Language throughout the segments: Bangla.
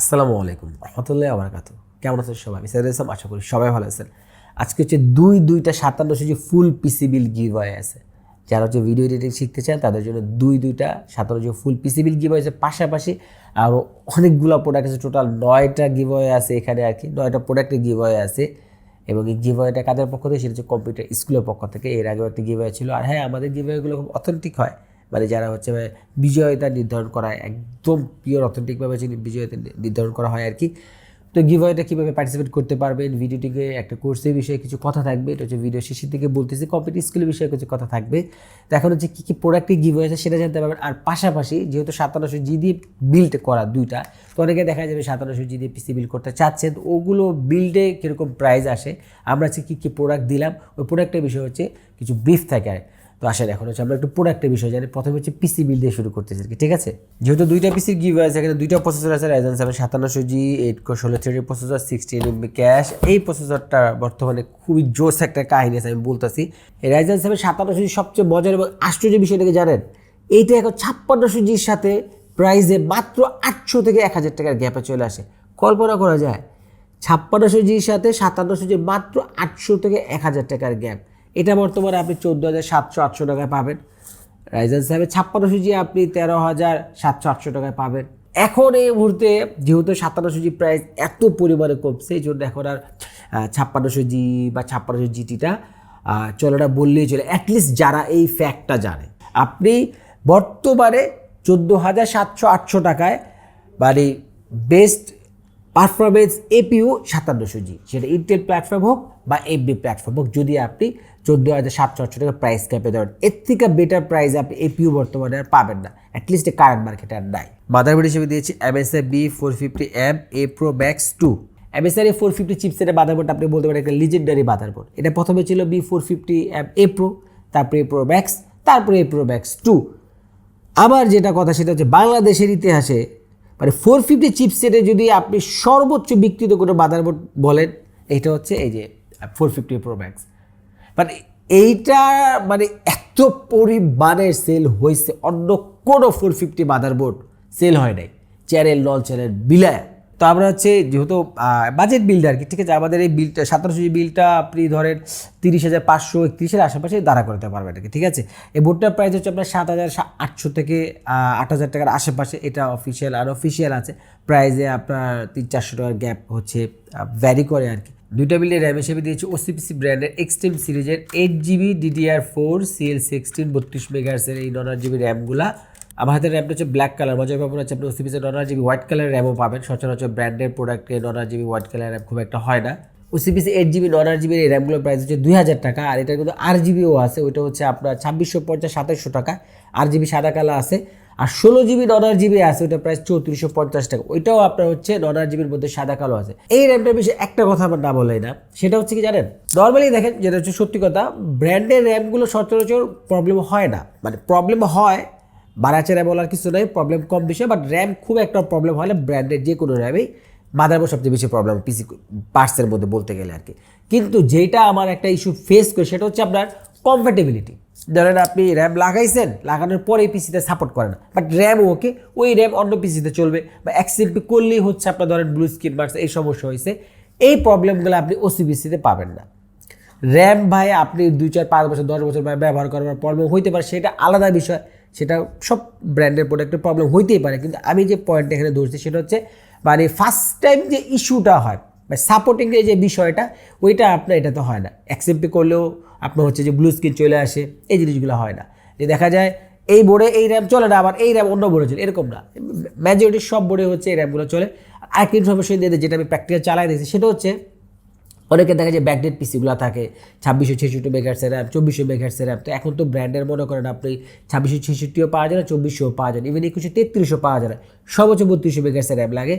আসসালামু আলাইকুম রহমতুল্লাহ আবরাকাত কেমন আছেন সবাই? আমি ইসলাম আশা করি সবাই ভালো আছেন। আজকে হচ্ছে দুই দুইটা সাতান্নশো যে ফুল পিসি বিল গিভ আছে। যারা হচ্ছে ভিডিও এডিটিং শিখতে চান, তাদের জন্য দুই দুইটা সাতান্ন সাতান্নশো ফুল পিসি বিল গিভ আছে। পাশাপাশি আরও অনেকগুলো প্রোডাক্ট আছে। টোটাল নয়টা গিভ আছে এখানে আর কি। নয়টা প্রোডাক্টের গিভ আছে। এবং এই গিভওয়েটা কাদের পক্ষ থেকে? সেটা হচ্ছে কম্পিউটার স্কুলের পক্ষ থেকে। এর আগেও একটা গিভওয়ে ছিল। আর হ্যাঁ আমাদের গিভওয়েগুলো খুব অথেন্টিক হয়। মানে যারা হচ্ছে মানে বিজয়তা নির্ধারণ করা একদম পিওর অথেন্টিকভাবে হচ্ছে বিজয়তা নির্ধারণ করা হয় আর কি তো গিভওয়েটা কীভাবে পার্টিসিপেট করতে পারবেন? ভিডিওটিকে একটা কোর্সের বিষয়ে কিছু কথা থাকবে। এটা হচ্ছে ভিডিও শেষের দিকে বলতেছি কম্পিউটার স্কুলের বিষয়ে কিছু কথা থাকবে। তো এখন হচ্ছে কী কী প্রোডাক্টে গিভওয়ে আছে সেটা জানতে পারবেন। আর পাশাপাশি যেহেতু সাতান্নশো জি দিয়ে বিল্ড করা দুইটা, তো অনেকে দেখা যাবে সাতান্নশো জি দিয়ে পিসি বিল্ড করতে চাচ্ছেন। ওগুলো বিল্ডে কীরকম প্রাইস আসে? আমরা হচ্ছে কী কী প্রোডাক্ট দিলাম? ওই প্রোডাক্টের বিষয় হচ্ছে কিছু ব্রিফ থাকে আর তো আসেন এখন হচ্ছে আমরা একটু প্রোডাক্টের বিষয় জানি। প্রথমে হচ্ছে পিসি বিল দিয়ে শুরু করতেছি আর কি, ঠিক আছে? যেহেতু দুইটা পিসি গিভ আছে এখানে দুইটা প্রসেসর আছে রাইজেন সেভেন সাতান্নশো জি এইট ষোলো three processor sixteen MB cache এই প্রসেসরটা বর্তমানে খুবই জোস একটা কাহিনী আছে আমি বলতেছি। এই রাইজেন সেভেন সাতান্নশো জি সবচেয়ে মজার এবং আশ্চর্য বিষয়টাকে জানেন? এইটা এখন ছাপ্পান্নশো জির সাথে প্রাইসে মাত্র আটশো থেকে এক হাজার টাকার গ্যাপে চলে আসে। কল্পনা করা যায় ছাপ্পান্নশো জির সাথে সাতান্নশো জি মাত্র আটশো থেকে এক হাজার টাকার গ্যাপ এটা বর্তমানে আপনি চোদ্দ হাজার সাতশো আটশো টাকায় পাবেন। রাইজেন সাহেবের ছাপ্পান্নশো জি আপনি তেরো হাজার সাতশো আটশো টাকায় পাবেন। এখন এই মুহূর্তে যেহেতু সাতান্ন জি প্রাইস এত পরিমাণে কমছে, এই জন্য এখন আর ছাপ্পান্নশো জি বা ছাপ্পান্নশো জিটিটা চলেটা বললেই চলে। অ্যাটলিস্ট যারা এই ফ্যাক্টটা জানে। আপনি বর্তমানে চোদ্দ হাজার সাতশো আটশো টাকায় মানে বেস্ট পারফরমেন্স এপিউ সাতান্নশো জি। সেটা ইন্টেল প্ল্যাটফর্ম হোক বা এফবি প্ল্যাটফর্ম হোক যদি আপনি চোদ্দ হাজার সাতশো আটশো টাকা প্রাইস ক্যাপে ধরেন এর থেকে বেটার প্রাইস আপনি এপিও বর্তমানে আর পাবেন না। অ্যাটলিস্ট কারেন্ট মার্কেটে আর নাই। মাদারবোর্ড হিসেবে দিয়েছি MSI B four fifty M A pro max two MSI A four fifty চিপসেটের motherboard আপনি বলতে পারেন একটা লিজেন্ডারি মাদারবোর্ড এটা প্রথমে ছিল B four fifty M A pro তারপরে এ প্রো ম্যাক্স তারপরে এ প্রো ম্যাক্স টু আবার যেটা কথা সেটা হচ্ছে বাংলাদেশের ইতিহাসে মানে ফোর ফিফটি চিপসেটে যদি আপনি সর্বোচ্চ বিক্রিত কোনো মাদারবোর্ড বলেন, এইটা হচ্ছে এই যে ফোর ফিফটি প্রো ম্যাক্স মানে এইটা মানে এত পরিমাণের সেল হয়েছে, অন্য কোনো ফোর ফিফটি মাদারবোর্ড সেল হয় নাই। চ্যানেল লঞ্চ চ্যানেল বিলায় তো আমরা হচ্ছে যেহেতু বাজেট বিলটা আর কি ঠিক আছে? আমাদের এই বিলটা সতেরোশো জি বিলটা আপনি ধরেন তিরিশ হাজার পাঁচশো একত্রিশের আশেপাশে দাঁড়া করতে পারবেন আর কি ঠিক আছে? এই বোর্ডটার প্রাইস হচ্ছে আপনার সাত হাজার আটশো থেকে আট হাজার টাকার আশেপাশে, এটা অফিসিয়াল আর অফিসিয়াল আছে। প্রাইসে আপনার তিন চারশো টাকার গ্যাপ হচ্ছে ভ্যারি করে আর কি দুইটা বিলের র্যাম হিসেবে দিয়েছি ওসিপিসি ব্র্যান্ডের এক্সট্রিম সিরিজের eight GB DDR four CL sixteen বত্রিশ মেগাহার্সের এই নন জিবি র্যামগুলা আমার হাতের র্যামটা হচ্ছে ব্ল্যাক কালার মজার ব্যাপার হচ্ছে আপনি নন আট জিবি হোয়াইট কালার র্যামও পাবেন। সচরাচর ব্র্যান্ডের প্রোডাক্টে আট জিবি হোয়াইট কালার র্যাম খুব একটা হয় না। ওসিপিসি এইট জিবি নন আট জিবির এই র্যামগুলোর প্রাইস হচ্ছে দুই হাজার টাকা, আর এটার কিন্তু আট জিবিও আছে, ওইটা হচ্ছে আপনার ছাব্বিশশো পঞ্চাশ, সাতাশশো টাকা। আট জিবি সাদা কালা আছে, আর ষোলো জিবি নন আট জিবি আছে ওইটা প্রাইস চৌত্রিশশো পঞ্চাশ টাকা। ওইটাও আপনার হচ্ছে নন আট জিবির মধ্যে সাদা কালো আছে। এই র্যামটার বিষয়ে একটা কথা আমার না বলাই না, সেটা হচ্ছে কি জানেন? নর্মালি দেখেন, যেটা হচ্ছে সত্যি কথা ব্র্যান্ডের র্যামগুলো সচরাচর প্রবলেম হয় না। মানে প্রবলেম হয় বাড়াচেরা বলার কিছু নয় প্রবলেম কম বিষয় বাট র্যাম খুব একটা প্রবলেম না ব্র্যান্ডের যে কোনো র্যামেই মাদারবোর্ড সবচেয়ে বেশি প্রবলেম পিসি পার্টসের মধ্যে বলতে গেলে আর কি। কিন্তু যেটা আমার একটা ইস্যু ফেস করে, সেটা হচ্ছে আপনার কমফর্টেবিলিটি ধরেন আপনি র্যাম লাগাইছেন, লাগানোর পরে পিসিতে সাপোর্ট করে না বাট র্যাম ওকে ওই র্যাম অন্য পিসিতে চলবে, বা অ্যাক্সিপি করলেই হচ্ছে আপনার ধরেন ব্লু স্ক্রিন মার্কস এই সমস্যা হয়েছে। এই প্রবলেমগুলো আপনি ওসিবিসিতে পাবেন না। র্যাম ভাই আপনি দুই, চার, পাঁচ বছর, দশ বছর ভাই ব্যবহার করার প্রবলেম হইতে পারে সেটা আলাদা বিষয় সেটা সব ব্র্যান্ডের প্রোডাক্টের প্রবলেম হইতেই পারে। কিন্তু আমি যে পয়েন্ট এখানে ধরছি সেটা হচ্ছে মানে ফার্স্ট টাইম যে ইস্যুটা হয়, বা সাপোর্টিং যে বিষয়টা, ওইটা আপনার এটাতে হয় না। অ্যাকসেপ্ট করলেও আপনার হচ্ছে যে ব্লু স্ক্রিন চলে আসে, এই জিনিসগুলো হয় না। যে দেখা যায়, এই বোর্ডে এই র্যাম চলে না, আবার এই র্যাম অন্য বোর্ডে চলে, এরকম না। মেজরিটির সব বোর্ডে হচ্ছে এই র্যামগুলো চলে। আরেকটা ইনফরমেশন দিয়ে যেটা আমি প্র্যাকটিক্যাল চালাই দিয়েছি, সেটা হচ্ছে অনেকে দেখা যায় ব্যাকডেট পিসিগুলো থাকে, ছাব্বিশশো ছেষট্টি মেগার্সের র্যাম চব্বিশশো মেগার্সের র্যাম তো এখন তো ব্র্যান্ডের মনে করেন আপনি ছাব্বিশশো ছেষট্টিও পাওয়া যায় না চব্বিশশো পাওয়া যায় ইভেন একুশশো তেত্রিশশো পাওয়া যায় না। সর্বোচ্চ বত্রিশশো মেগার্সের র্যাম লাগে।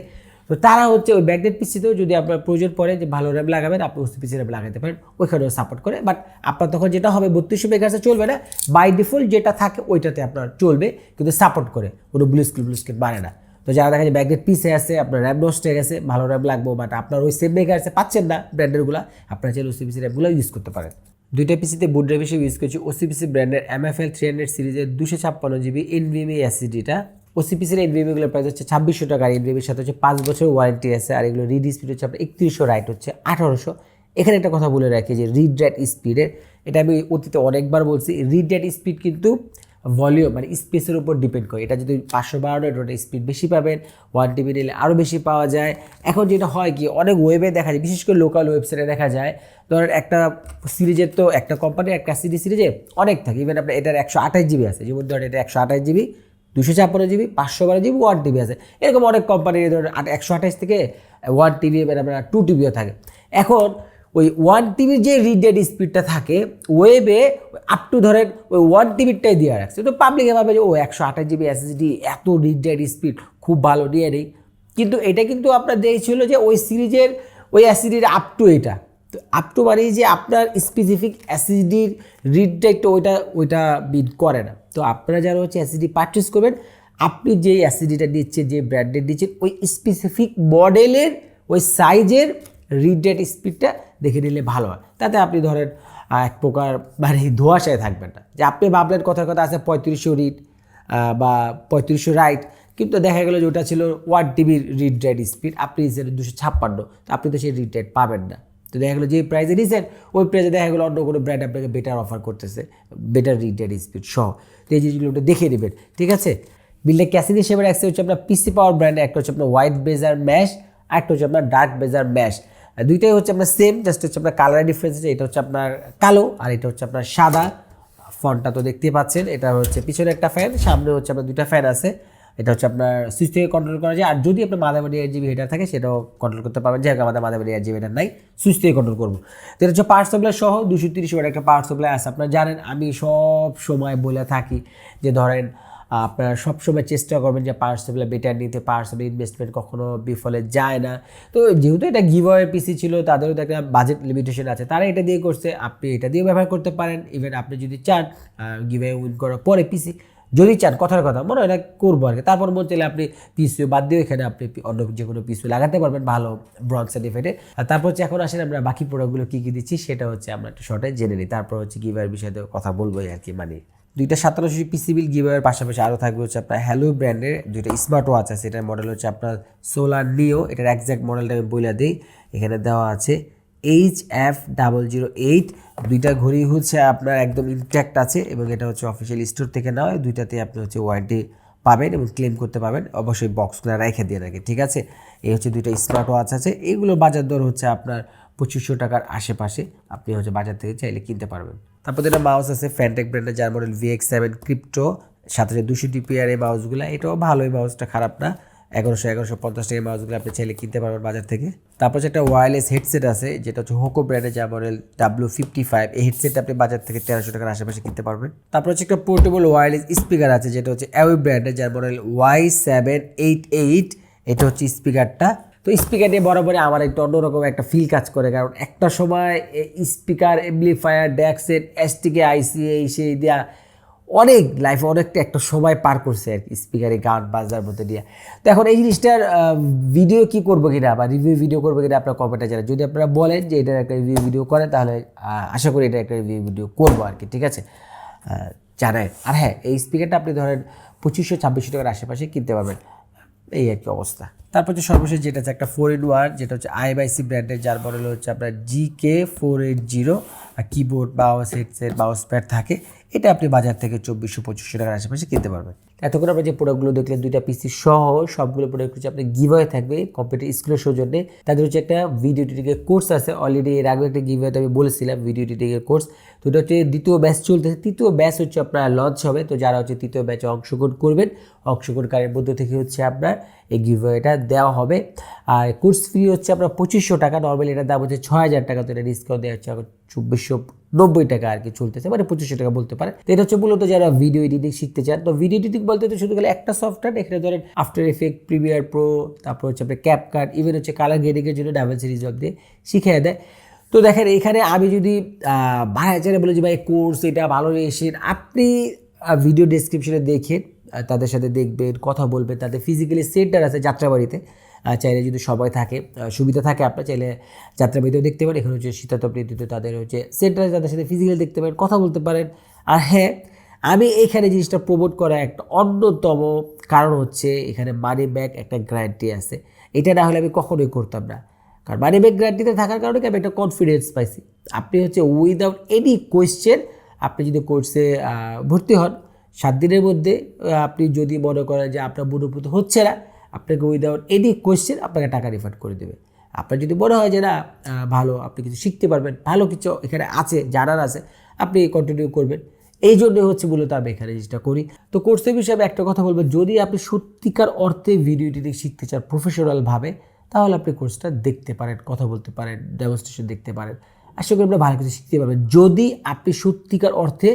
তো তারা হচ্ছে ওই ব্যাকডেট পিসিতেও যদি আপনার প্রয়োজন পড়ে যে ভালো র্যাম লাগাবেন, আপনি ওসি পিসি র্যাম লাগাতে পারেন। ওইখানেও সাপোর্ট করে। বাট আপনার তখন যেটা হবে বত্রিশশো মেগার্সে চলবে না। বাই ডিফল্ট যেটা থাকে, ওইটাতে আপনার চলবে, কিন্তু সাপোর্ট করে। কোনো ব্লু স্ক্রিন ব্লু স্ক্রিন বাড়ে না। তো যারা দেখা যায় ব্যাগের পিসে আছে, আপনার র্যাম নষ্ট হয়ে গেছে, ভালো র্যাম লাগবো বাট আপনার ওই সেম মেগার্সে পাচ্ছেন না ব্র্যান্ডেরগুলো, আপনার চাইলে ওসিপিসি র্যামগুলো ইউজ করতে পারেন। দুইটা পিসিতে বুট ড্রাইভ হিসেবে ইউজ করছি ওসিপিসি ব্র্যান্ডের M F L three hundred সিরিজের দুশো ছাপ্পান্ন জিবি এনভিএমই এসিডিটা ওসিপিসির বিবিগুলোর প্রাইস হচ্ছে ছাব্বিশশো টাকা আর এই বিবির সাথে হচ্ছে পাঁচ বছর ওয়ারেন্টি আছে, আর এগুলো রিড স্পিড হচ্ছে আপনার একত্রিশশো রাইট হচ্ছে আঠারোশো। এখানে একটা কথা বলে রাখি যে রিড রাইট স্পিডের এটা আমি অতীতে অনেকবার বলছি রিড রাইট স্পিড কিন্তু ভলিউম মানে স্পেসের উপর ডিপেন্ড করে। এটা যদি পাঁচশো বারো ওটা স্পিড বেশি পাবেন ওয়ান টিবি নিলে আরও বেশি পাওয়া যায়। এখন যেটা হয় কি, অনেক ওয়েবে দেখা যায়, বিশেষ করে লোকাল ওয়েবসাইটে দেখা যায়, ধরেন একটা সিরিজের তো একটা কোম্পানির একটা সিডি সিরিজে অনেক থাকে। ইভেন আপনার এটার একশো আঠাশ জিবি আছে। যেমন ধরেন এটা একশো আঠাশ জিবি দুশো ছাপ্পান্ন জিবি পাঁচশো বারো জিবি ওয়ান টিবি আছে। এরকম অনেক কোম্পানির ধরেন একশো আঠাশ থেকে ওয়ান টিবি এবার আপনার টু টিবিও থাকে। এখন ওই ওয়ান টিভির যে রিডেড স্পিডটা থাকে ওয়েবে আপ টু ধরেন ওই ওয়ান টিভিরটাই দিয়ে রাখছে। তো পাবলিকে ভাবে যে ও একশো আঠাশ জিবি এসএসডি এত রিডেড স্পিড খুব ভালো নিয়ে নেই কিন্তু এটা কিন্তু আপনার দিয়েছিল যে, ওই সিরিজের ওই অ্যাসিডির আপ টু এটা। তো আপ টু মানে যে আপনার স্পেসিফিক অ্যাসিডির রিডটা একটু ওইটা ওইটা বিড করে না। তো আপনারা যারা হচ্ছে অ্যাসিডি পারচেস করবেন, আপনি যে অ্যাসিডিটা দিচ্ছেন যে ব্র্যান্ডের দিচ্ছেন, ওই স্পেসিফিক মডেলের ওই সাইজের রিড স্পিডটা দেখে নিলে ভালো হয়। তাতে আপনি ধরেন এক প্রকার মানে ধোয়াশায় থাকবেন না। যে আপনি ভাবলেন কথার কথা আছে, পঁয়ত্রিশশো রিড বা পঁয়ত্রিশশো রাইট কিন্তু দেখা গেলো যে ওটা ছিল ওয়ান টিভির রিড রেট স্পিড আপনি দুশো ছাপ্পান্ন, তো আপনি তো সেই রিড রেট পাবেন না। তো দেখা গেলো যে প্রাইসে দিয়েছেন ওই প্রাইসে দেখা গেলো অন্য কোনো ব্র্যান্ড আপনাকে বেটার অফার করতেছে বেটার রিড রেট স্পিড সহ। তো এই জিনিসগুলো ওটা দেখে নেবেন, ঠিক আছে? বিলটা ক্যাসিন হিসেবে রাখছে হচ্ছে আপনার পিসি পাওয়ার ব্র্যান্ডে একটা হচ্ছে আপনার হোয়াইট বেজার ম্যাশ একটা হচ্ছে আপনার ডার্ক বেজার ম্যাশ দুইটাই হচ্ছে আপনার সেম জাস্ট হচ্ছে আপনার কালার ডিফারেন্স এটা হচ্ছে আপনার কালো আর এটা হচ্ছে আপনার সাদা ফন্টটা তো দেখতেই পাচ্ছেন। এটা হচ্ছে পিছনে একটা ফ্যান সামনে হচ্ছে আপনার দুইটা ফ্যান আছে। এটা হচ্ছে আপনার সুইচ থেকে কন্ট্রোল করা যায়। আর যদি আপনার মাদাবাড়ি এয়ার জিবি হিটার থাকে, সেটাও কন্ট্রোল করতে পারবেন। যেহেতু আমাদের মাদাবাড়ি এয়ার জিবি হিটার নাই সুইচ থেকে কন্ট্রোল করব। তো এটা হচ্ছে পাওয়ার সাপ্লাই সহ দুশো তিরিশ ওয়াট একটা পাওয়ার সাপ্লাই আছে। আপনারা জানেন, আমি সব সময় বলে থাকি যে ধরেন আপনারা সবসময় চেষ্টা করবেন যে পাওয়ার সাপ্লাই বেটার নিতে পাওয়ার সাপ্লাই ইনভেস্টমেন্ট কখনো বিফলে যায় না। তো যেহেতু এটা গিভওয়ে পিসি ছিল, তাদেরও তো একটা বাজেট লিমিটেশন আছে। তারা এটা দিয়ে করছে, আপনি এটা দিয়ে ব্যবহার করতে পারেন। ইভেন আপনি যদি চান গিভওয়ে উইন করার পরে পিসি যদি চান, কথার কথা, মনে হয় এটা করব আর কি। তারপর মন চাইলে আপনি পিসিও বাদ দিয়ে এখানে আপনি অন্য যে কোনো পিসিও লাগাতে পারবেন, ভালো ব্রড সার্টিফিকেটে আর তারপর হচ্ছে এখন আসেন আমরা বাকি প্রোডাক্টগুলো কী কী দিচ্ছি, সেটা হচ্ছে আমরা একটু শর্টে জেনে নিই। তারপর হচ্ছে গিভওয়ের বিষয়ে কথা বলবোই আর কি মানে দুইটা সাতারোশো পিসিবিল গিভওয়ের পাশাপাশি আরও থাকবে হচ্ছে আপনার হ্যালো ব্র্যান্ডের দুইটা স্মার্ট ওয়াচ আছে। এটার মডেল হচ্ছে আপনার সোলার নিও এটার একজ্যাক্ট মডেলটা আমি বলে দিই। এখানে দেওয়া আছে H F double zero eight দুইটা ঘড়ি হচ্ছে আপনার একদম ইনট্যাক্ট আছে এবং এটা হচ্ছে অফিসিয়াল স্টোর থেকে নেওয়া। হয় দুইটাতে আপনি হচ্ছে ওয়ারেন্টি পাবেন এবং ক্লেম করতে পাবেন অবশ্যই বক্সগুলো রেখে দিয়ে রাখে ঠিক আছে? এই হচ্ছে দুইটা স্মার্ট ওয়াচ আছে এইগুলো বাজার দর হচ্ছে আপনার পঁচিশশো টাকার আশেপাশে। আপনি হচ্ছে বাজার থেকে চাইলে কিনতে পারবেন। তারপর যেটা মাউস আছে ফ্যানটেক ব্র্যান্ডের যার মডেল ভিএক্স সেভেন ক্রিপ্টো সাথে যে দুশো ডিপিআর এই মাউসগুলো এটাও ভালো এই মাউসটা খারাপ না। এগারোশো এগারোশো পঞ্চাশ টাকা মাউসগুলো আপনি চাইলে কিনতে পারবেন বাজার থেকে। তারপর হচ্ছে একটা ওয়্যারলেস হেডসেট আছে, যেটা হচ্ছে হোকো ব্র্যান্ডের যা মডেল ডাব্লু ফিফটি ফাইভ এই হেডসেটটা আপনি বাজার থেকে তেরোশো টাকার আশেপাশে কিনতে পারবেন। তারপর হচ্ছে একটা পোর্টেবল ওয়্যারলেস স্পিকার আছে, যেটা হচ্ছে অ্যাওয়ে ব্র্যান্ডের যার model Y seven eight eight এটা হচ্ছে স্পিকারটা। তো স্পিকার নিয়ে বরাবরই আমার একটু অন্যরকম একটা ফিল কাজ করে, কারণ একটা সময় স্পিকার এমপ্লিফায়ার ড্যাক্সেট এসটিকে আইসি এই সেই দেওয়া অনেক লাইফে অনেকটা একটা সময় পার করছে আর কি স্পিকারে গান বাজার মধ্যে দিয়ে। তো এখন এই জিনিসটার ভিডিও কি করব কিনা বা রিভিউ ভিডিও করব কিনা আপনার কমেন্টে জানান। যদি আপনারা বলেন যে এটার একটা রিভিউ ভিডিও করেন, তাহলে আশা করি এটা একটা রিভিউ ভিডিও করব আর কি, ঠিক আছে? জানায়। আর হ্যাঁ এই স্পিকারটা আপনি ধরেন পঁচিশশো, ছাব্বিশশো টাকার আশেপাশে কিনতে পারবেন। এই আর কি অবস্থা। তারপর হচ্ছে সর্বশেষ যেটা হচ্ছে একটা ফোর ইন ওয়ান যেটা হচ্ছে আইএমআইসি ব্র্যান্ডের যার মডেল হচ্ছে আপনার G K four eight zero keyboard mouse headset mouse pad থাকে। এটা আপনি বাজার থেকে চব্বিশশো, পঁচিশশো টাকার আশেপাশে কিনতে পারবেন। এতক্ষণ আমরা যে প্রোডাক্টগুলো দেখলেন দুইটা পিসি সহ সবগুলো প্রোডাক্ট হচ্ছে আপনি গিভওয়ে থাকবে কম্পিউটার স্কুলের সৌজন্যে তাদের হচ্ছে একটা ভিডিও এডিটিংয়ের কোর্স আছে অলরেডি এর আগে একটা গিভওয়েতে আমি বলেছিলাম ভিডিও এডিটিংয়ের কোর্স তো এটা হচ্ছে দ্বিতীয় ব্যাচ চলতেছে। তৃতীয় ব্যাচ হচ্ছে আপনার লঞ্চ হবে। তো যারা হচ্ছে তৃতীয় ব্যাচে অংশগ্রহণ করবেন, অংশগ্রহণকারীর মধ্য থেকে হচ্ছে আপনার এই গিভওয়েটা দেওয়া হবে। আর কোর্স ফি হচ্ছে আপনার পঁচিশশো টাকা। নর্মালি এটার দাম হচ্ছে ছয় হাজার টাকা। তো এটা ডিসকাউন্ট দেওয়া হচ্ছে চব্বিশশো নব্বই টাকা আর কি চলতেছে। মানে পঁচিশশো টাকা বলতে পারে তো এটা হচ্ছে মূলত যারা ভিডিও এডিটিং শিখতে চান। তো ভিডিও এডিটিং বলতে তো শুধু গেলে একটা সফটওয়্যার এখানে ধরেন আফটার এফেক্ট প্রিমিয়ার প্রো তারপর হচ্ছে আপনার ক্যাপ কার্ড ইভেন হচ্ছে কালার গ্রেডিংয়ের জন্য ডাবল সিরিজ অফ দিয়ে শিখিয়ে দেয়। তো দেখেন এখানে আমি যদি ভাই হাজারে বলে যে ভাই কোর্স এটা ভালো এসে আপনি ভিডিও ডেসক্রিপশনে আহ, তাদের সাথে দেখবেন কথা বলবেন তাদের ফিজিক্যালি সেন্টার আছে যাত্রাবাড়িতে। চাইলে যদি সবাই থাকে সুবিধা থাকে আপনার চাইলে যাত্রাবাড়িতেও দেখতে পারেন। এখানে হচ্ছে শীতাতপ ঋতুতে তাদের হচ্ছে সেন্টারে তাদের সাথে ফিজিক্যালি দেখতে পারেন কথা বলতে পারেন। আর হ্যাঁ আমি এখানে জিনিসটা প্রমোট করা একটা অন্যতম কারণ হচ্ছে এখানে মানি ব্যাগ একটা গ্যারান্টি আছে। এটা না হলে আমি কখনোই করতাম না। কারণ ব্যাগ গ্যারান্টিতে থাকার কারণে আমি একটা কনফিডেন্স পাইছি। আপনি হচ্ছে উইদাউট এনি কোয়েশ্চেন আপনি যদি কোর্সে ভর্তি হন, সাত দিনের মধ্যে আপনি যদি মনে করেন যে আপনার মনোভূত হচ্ছে না, আপনাকে উইদাউট এনি কোয়েশ্চেন আপনাকে টাকা রিফান্ড করে দেবে। আপনার যদি মনে হয় যে না ভালো, আপনি কিছু শিখতে পারবেন, ভালো কিছু এখানে আছে, জানার আছে, আপনি কন্টিনিউ করবেন। এই জন্য হচ্ছে মূলত আমি এখানে জিনিসটা করি। তো কোর্সের বিষয়ে আমি একটা কথা বলব, যদি আপনি সত্যিকার অর্থে ভিডিও এডিটিং শিখতে চান প্রফেশনালভাবে তাহলে আপনি কোর্সটা দেখতে পারেন, কথা বলতে পারেন ডেমনস্ট্রেশন দেখতে পারেন। আশা করি আপনারা ভালো কিছু শিখতে পারবেন। যদি আপনি সত্যিকার অর্থে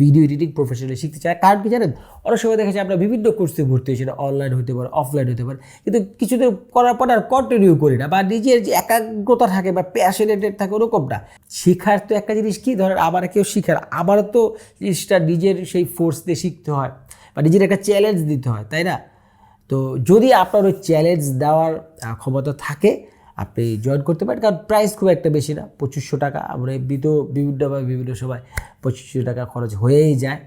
ভিডিও এডিটিং প্রফেশনালি শিখতে চান, কারণ কি জানেন? অনেক সময় দেখা যায় আমরা বিভিন্ন কোর্সে ভর্তি হই সেটা অনলাইন হতে পারে অফলাইন হতে পারে। কিন্তু কিছুদিন করার পর আর কন্টিনিউ করি না বা নিজের যে একাগ্রতা থাকে বা প্যাশনেটেড থাকে ওরকম না। শেখার তো একটা জিনিস কি? ধরেন আবার কেউ শিখার, আবারও তো জিনিসটা নিজের সেই ফোর্স দিয়ে শিখতে হয় বা নিজের একটা চ্যালেঞ্জ দিতে হয়, তাই না? তো যদি আপনার ওই চ্যালেঞ্জ দেওয়ার ক্ষমতা থাকে, আপনি জয়েন করতে পারেন। কারণ প্রাইস খুব একটা বেশি না, পঁচিশশো টাকা। আমরা এমনিতে বিভিন্নভাবে বিভিন্ন সময় পঁচিশশো টাকা খরচ হয়েই যায়।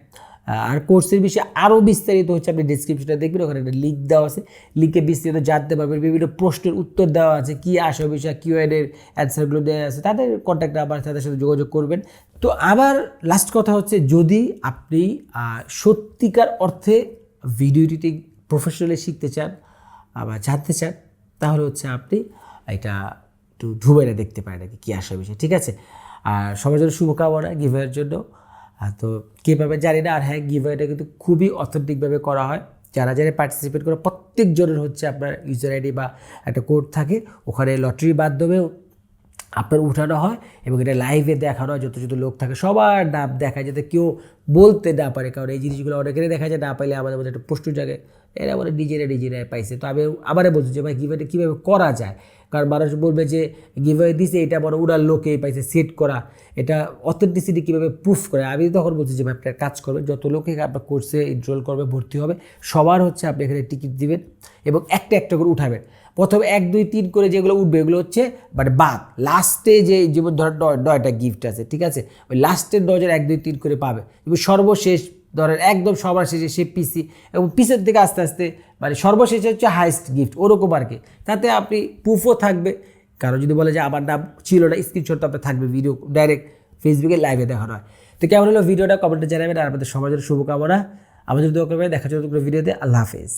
আর কোর্সের বিষয়ে আরও বিস্তারিত হচ্ছে, আপনি ডিসক্রিপশনটা দেখবেন। ওখানে একটা লিঙ্ক দেওয়া আছে। লিঙ্কে বিস্তারিত জানতে পারবেন। বিভিন্ন প্রশ্নের উত্তর দেওয়া আছে। কী আসে বিষয় কিউ এর অ্যান্সারগুলো দেওয়া আছে। তাদের কন্ট্যাক্ট নাম্বার তাদের সাথে যোগাযোগ করবেন। তো আবার লাস্ট কথা হচ্ছে, যদি আপনি সত্যিকার অর্থে ভিডিও এডিটিং প্রফেশনালি শিখতে চান, আবার জানতে চান, তাহলে হচ্ছে আপনি এটা একটু ঢুবেরে দেখতে পারেন আর কি, কী আসা বিষয়, ঠিক আছে? আর সবার জন্য শুভকামনা গিভের জন্য। তো কীভাবে জানি না, আর হ্যাঁ গিভওয়েটা কিন্তু খুবই অথেন্টিকভাবে করা হয়। যারা যারা পার্টিসিপেট করে, প্রত্যেকজনের হচ্ছে আপনার ইউজার আইডি বা একটা কোড থাকে, ওখানে লটারির মাধ্যমে আপনার উঠানো হয় এবং এটা লাইভে দেখানো হয়, যত যত লোক থাকে, সবার নাম দেখায়, যাতে কেউ বলতে না পারে। কারণ এই জিনিসগুলো অনেকেরই দেখা যায়, না পাইলে আমাদের মধ্যে একটা প্রশ্ন জাগে, এরা বলে নিজেরা নিজেরাই পাইছে। তো আমি আবারও বলছি যে ভাই গিভওয়েটা কীভাবে করা যায়? কারণ মানুষ বলবে যে গিভওয়ে দিছে, এটা বড় উড়ার লোকেই পাইছে সেট করা। এটা অথেন্টিসিটি কীভাবে প্রুফ করে? আমি তখন বলছি যে ভাই, আপনার কাজ করবে যত লোকে আপনার কোর্সে এনরোল করবে, ভর্তি হবে, সবার হচ্ছে আপনি এখানে টিকিট দিবেন এবং একটা একটা করে উঠাবেন। প্রথমে এক, দুই, তিন করে যেগুলো উঠবে, এগুলো হচ্ছে মানে বাদ। লাস্টে যে যেমন নয় নয়টা গিফট আছে, ঠিক আছে? ওই লাস্টের নজর এক, দুই, তিন করে পাবে। এবং সর্বশেষ ধরেন একদম সবার শেষে সে পিসি এবং পিসের দিকে আস্তে আস্তে মানে সর্বশেষে হচ্ছে হাইস্ট গিফট ওরকম আর কি। তাতে আপনি প্রুফও থাকবে। কারও যদি বলে যে আমার নাম ছিল না স্ক্রিনশট তো আপনার থাকবে ভিডিও ডাইরেক্ট ফেসবুকে লাইভে দেখানো হয়। তো কেমন হলো ভিডিওটা? কমেন্টে জানাবেন। আর আমাদের সমাজের শুভকামনা। আমাদের দোয়া করবেন। দেখা চলতে ভিডিওতে আল্লাহ হাফেজ।